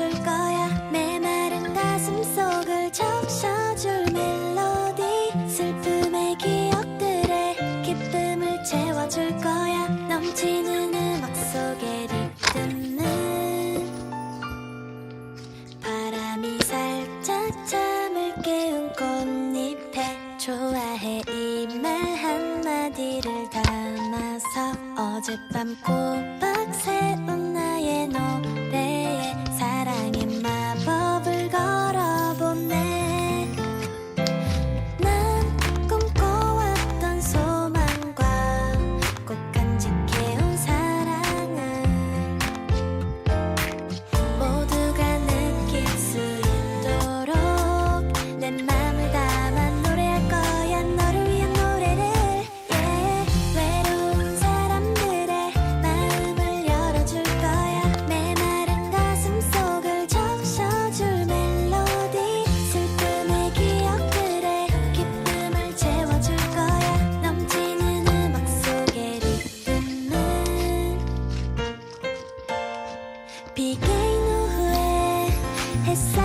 적셔줄 거야. 메마른 가슴 속을 적셔줄 멜로디. 슬픔의 기억들에 기쁨을 채워줄 거야. 넘치는 음악 속에 리듬은 바람이 살짝 잠을 깨운 꽃잎에 좋아해 이 말 한마디를 담아서 어젯밤 꼬박 새운 나의 너 비가 후에 햇살